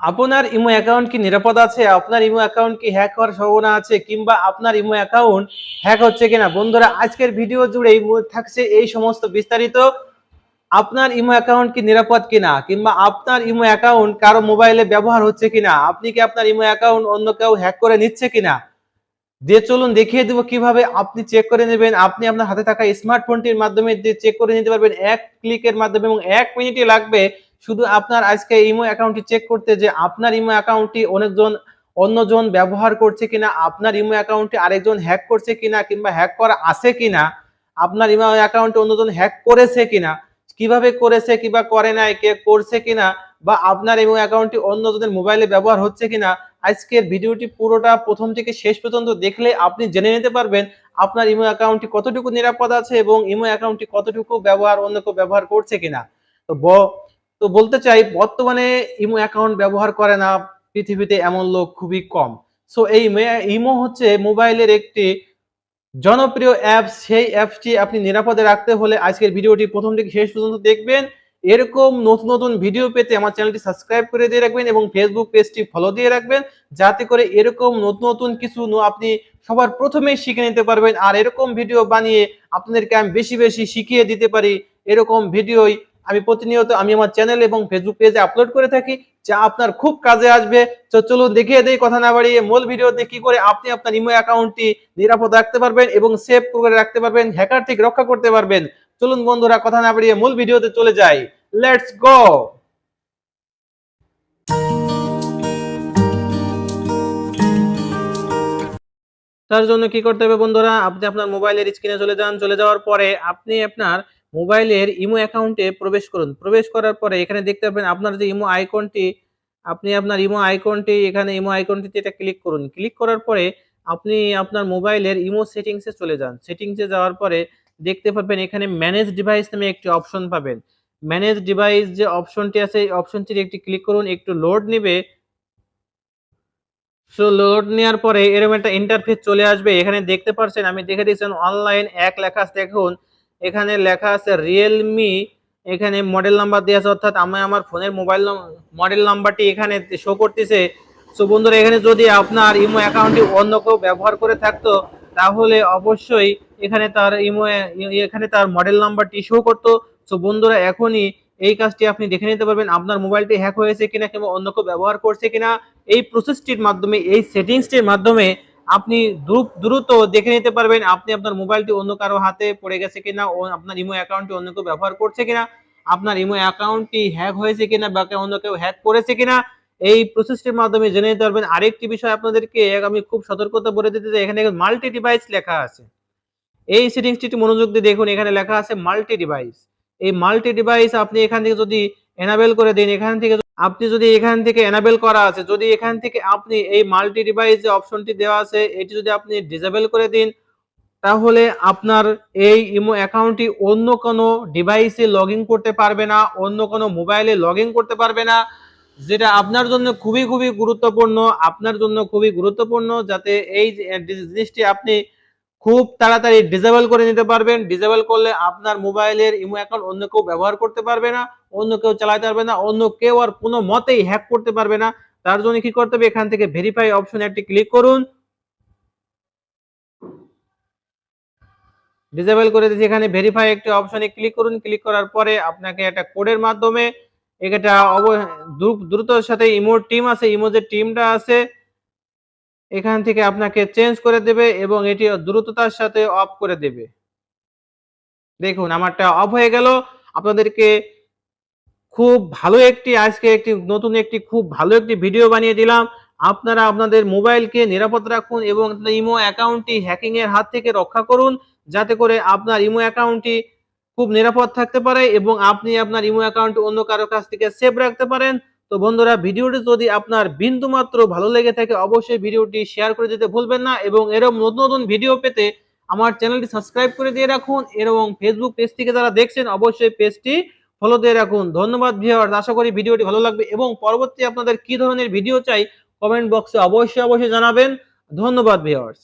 আপনার imo account কি নিরাপদ আছে? আপনার ইমো অ্যাকাউন্ট কি হ্যাক হওয়ার সম্ভাবনা আছে? কিংবা আপনার ইমো অ্যাকাউন্ট হ্যাক হচ্ছে কিনা? বন্ধুরা, আজকের ভিডিও জুড়েই থাকছে এই সমস্ত বিস্তারিত। আপনার ইমো অ্যাকাউন্ট কি নিরাপদ কিনা? কিংবা আপনার ইমো অ্যাকাউন্ট কারও মোবাইলে ব্যবহার হচ্ছে কিনা? আপনি কি আপনার ইমো অ্যাকাউন্ট অন্য কেউ হ্যাক করে নিচ্ছে কিনা? দিয়ে চলুন দেখিয়ে দেবো কীভাবে আপনি চেক করে নেবেন। আপনি আপনার হাতে থাকা স্মার্টফোনটির মাধ্যমে চেক করে নিতে পারবেন। এক ক্লিকের মাধ্যমে এবং এক মিনিটই লাগবে শুধু আপনার আজকে ইমো অ্যাকাউন্টটি চেক করতে যে আপনার ইমো অ্যাকাউন্টটি অনেকজন, অন্যজন ব্যবহার করছে কিনা, আপনার ইমো অ্যাকাউন্টটি আরেকজন হ্যাক করছে কিনা কিংবা হ্যাক করা আছে কিনা, আপনার ইমো অ্যাকাউন্টে অন্যজন হ্যাক করেছে কিনা, কীভাবে করেছে, কিংবা করে নাই, কে করছে কিনা, বা আপনার ইমো অ্যাকাউন্টটি অন্যজনের মোবাইলে ব্যবহার হচ্ছে কিনা, আজকের ভিডিওটি পুরোটা প্রথম থেকে শেষ পর্যন্ত দেখলে আপনি জেনে নিতে পারবেন আপনার ইমো অ্যাকাউন্টটি কতটুকু নিরাপদ আছে এবং ইমো অ্যাকাউন্টটি কতটুকু ব্যবহার অন্য কেউ ব্যবহার করছে কিনা। তো তো বলতে চাই, বর্তমানে ইমো অ্যাকাউন্ট ব্যবহার করে না, পৃথিবীতে এমন লোক খুবই কম। সো এই ইমো হচ্ছে মোবাইলের একটি জনপ্রিয় অ্যাপ সেই অ্যাপটি আপনি নিরাপদে রাখতে হলে আজকের ভিডিওটি প্রথম থেকে শেষ পর্যন্ত দেখবেন। এরকম নতুন নতুন ভিডিও পেতে আমার চ্যানেলটি সাবস্ক্রাইব করে দিয়ে রাখবেন এবং ফেসবুক পেজটি ফলো দিয়ে রাখবেন। যাতে করে এরকম নতুন নতুন কিছু আপনি সবার প্রথমে শিখে নিতে পারবেন। আর এরকম ভিডিও বানিয়ে আপনাদেরকে আমি বেশি বেশি শিখিয়ে দিতে পারি। এরকম ভিডিওই আমি প্রতিনিয়ত আমি আমার চ্যানেল এবং ফেসবুক পেজে আপলোড করে থাকি, যা আপনার খুব কাজে আসবে। তো চলুন দেখিয়ে দেই, কথা না বাড়িয়ে মূল ভিডিওতে কি করে আপনি আপনার ইমো অ্যাকাউন্টটি নিরাপদ রাখতে পারবেন এবং সেভ করে রাখতে পারবেন হ্যাকার থেকে রক্ষা করতে পারবেন। চলুন বন্ধুরা, কথা না বাড়িয়ে মূল ভিডিওতে চলে যাই। লেটস গো তার জন্য কি করতে হবে বন্ধুরা, আপনি আপনার মোবাইলের স্ক্রিনে চলে যান। চলে যাওয়ার পরে আপনি আপনার মোবাইলের ইমো অ্যাকাউন্টে প্রবেশ করুন। প্রবেশ করার পরে এখানে দেখতে পাবেন আপনার যে ইমো আইকনটি, আপনি আপনার ইমো আইকনটি, এখানে ইমো আইকনটিতে এটা ক্লিক করুন। ক্লিক করার পরে আপনি আপনার মোবাইলের ইমো সেটিংসে চলে যান। সেটিংসে যাওয়ার পরে দেখতে পাবেন এখানে ম্যানেজ ডিভাইস নামে একটি অপশন পাবেন। ম্যানেজ ডিভাইস যে অপশনটি আছে, এই অপশনটির একটি ক্লিক করুন, একটু লোড নেবে। সো লোড নেওয়ার পরে এরকম একটা ইন্টারফেস চলে আসবে। এখানে দেখতে পাচ্ছেন আমি দেখে দিয়েছেন অনলাইন এক লেখা দেখুন এখানে লেখা আছে রিয়েলমি এখানে মডেল নাম্বার দেওয়া আছে, অর্থাৎ আমি আমার ফোনের মোবাইল মডেল নাম্বারটি এখানে শো করতেছে। সো বন্ধুরা, এখানে যদি আপনার ইমো অ্যাকাউন্টটি অন্য কেউ ব্যবহার করে থাকতো, তাহলে অবশ্যই এখানে তার ইমো, এখানে তার মডেল নাম্বারটি শো করতো। সো বন্ধুরা, এখনই এই কাজটি আপনি দেখে নিতে পারবেন, আপনার মোবাইলটি হ্যাক হয়েছে কিনা কিংবা অন্য কেউ ব্যবহার করছে কিনা। এই প্রসেসটির মাধ্যমে, এই সেটিংসটির মাধ্যমে আপনি দ্রুত দেখে নিতে পারবেন আপনি আপনার মোবাইলটি অন্য কারও হাতে পড়ে গেছে কিনা আপনার ইমো অ্যাকাউন্টটি অন্য কেউ ব্যবহার করছে কিনা, আপনার ইমো অ্যাকাউন্টটি হ্যাক হয়েছে কিনা বা অন্য কেউ হ্যাক করেছে কিনা, এই প্রসেসটির মাধ্যমে জেনে নিতে পারবেন। আরেকটি বিষয় আপনাদেরকে আমি খুব সতর্কতা বলে দিতে চাই, এখানে মাল্টি ডিভাইস লেখা আছে। এই সেটিংসটি মনোযোগ দিয়ে দেখুন, এখানে লেখা আছে মাল্টি ডিভাইস এই মাল্টি ডিভাইস আপনি এখান থেকে যদি এনাবেল করে দেন, এখান থেকে আপনি যদি এখান থেকে এনাবেল করা আছে, যদি এখান থেকে আপনি এই মাল্টি ডিভাইস যে অপশনটি দেওয়া আছে, এটি যদি আপনি ডিসেবল করে দিন, তাহলে আপনার এই ইমো অ্যাকাউন্টটি অন্য কোনো ডিভাইসে লগ করতে পারবে না, অন্য কোনো মোবাইলে লগ করতে পারবে না, যেটা আপনার জন্য খুবই খুবই গুরুত্বপূর্ণ, আপনার জন্য খুবই গুরুত্বপূর্ণ, যাতে এই জিনিসটি আপনি খুব তাড়াতাড়ি ডিসেবল করে নিতে পারবেন। ডিসেবল করলে আপনার মোবাইলের ইমো অ্যাকাউন্ট অন্য কেউ ব্যবহার করতে পারবে না, অন্য কেউ চালাতে পারবে না, অন্য কেউ আর কোনো মতেই হ্যাক করতে পারবে না। তার জন্য কি করতে হবে? এখান থেকে ভেরিফাই অপশন একটি ক্লিক করুন। ডিসেবল করে দিয়েছি এখানে ভেরিফাই একটি অপশনে ক্লিক করুন। ক্লিক করার পরে আপনাকে একটা কোডের মাধ্যমে এটা দ্রুতর সাথে ইমোর টিম আছে ইমো যে টিমটা আছে। এখান থেকে আপনাকে চেঞ্জ করে দেবে এবং এটি দ্রুততার সাথে অফ করে দেবে। দেখুন, আমারটা অফ হয়ে গেল। আপনাদেরকে খুব ভালো একটি, আজকে একটি নতুন একটি, খুব ভালো একটি ভিডিও বানিয়ে দিলাম। আপনারা আপনাদের মোবাইলকে নিরাপদ রাখুন এবং ইমো অ্যাকাউন্টটি হ্যাকিং এর হাত থেকে রক্ষা করুন, যাতে করে আপনার ইমো অ্যাকাউন্টটি খুব নিরাপদ থাকতে পারে এবং আপনি আপনার ইমো অ্যাকাউন্ট অন্য কারও কাছ থেকে সেভ রাখতে পারেন। তো বন্ধুরা, ভিডিওটি যদি আপনার বিন্দু মাত্র ভালো লেগে থাকে, অবশ্যই ভিডিওটি শেয়ার করে দিতে ভুলবেন না এবং এরকম নতুন নতুন ভিডিও পেতে আমার চ্যানেলটি সাবস্ক্রাইব করে দিয়ে রাখুন এবং ফেসবুক পেজ থেকে যারা দেখছেন, অবশ্যই পেজটি ফলো দিয়ে রাখুন। ধন্যবাদ ভিউয়ার্স আশা করি ভিডিওটি ভালো লাগবে এবং পরবর্তী আপনাদের কি ধরনের ভিডিও চাই কমেন্ট বক্সে অবশ্যই অবশ্যই জানাবেন। ধন্যবাদ ভিউয়ার্স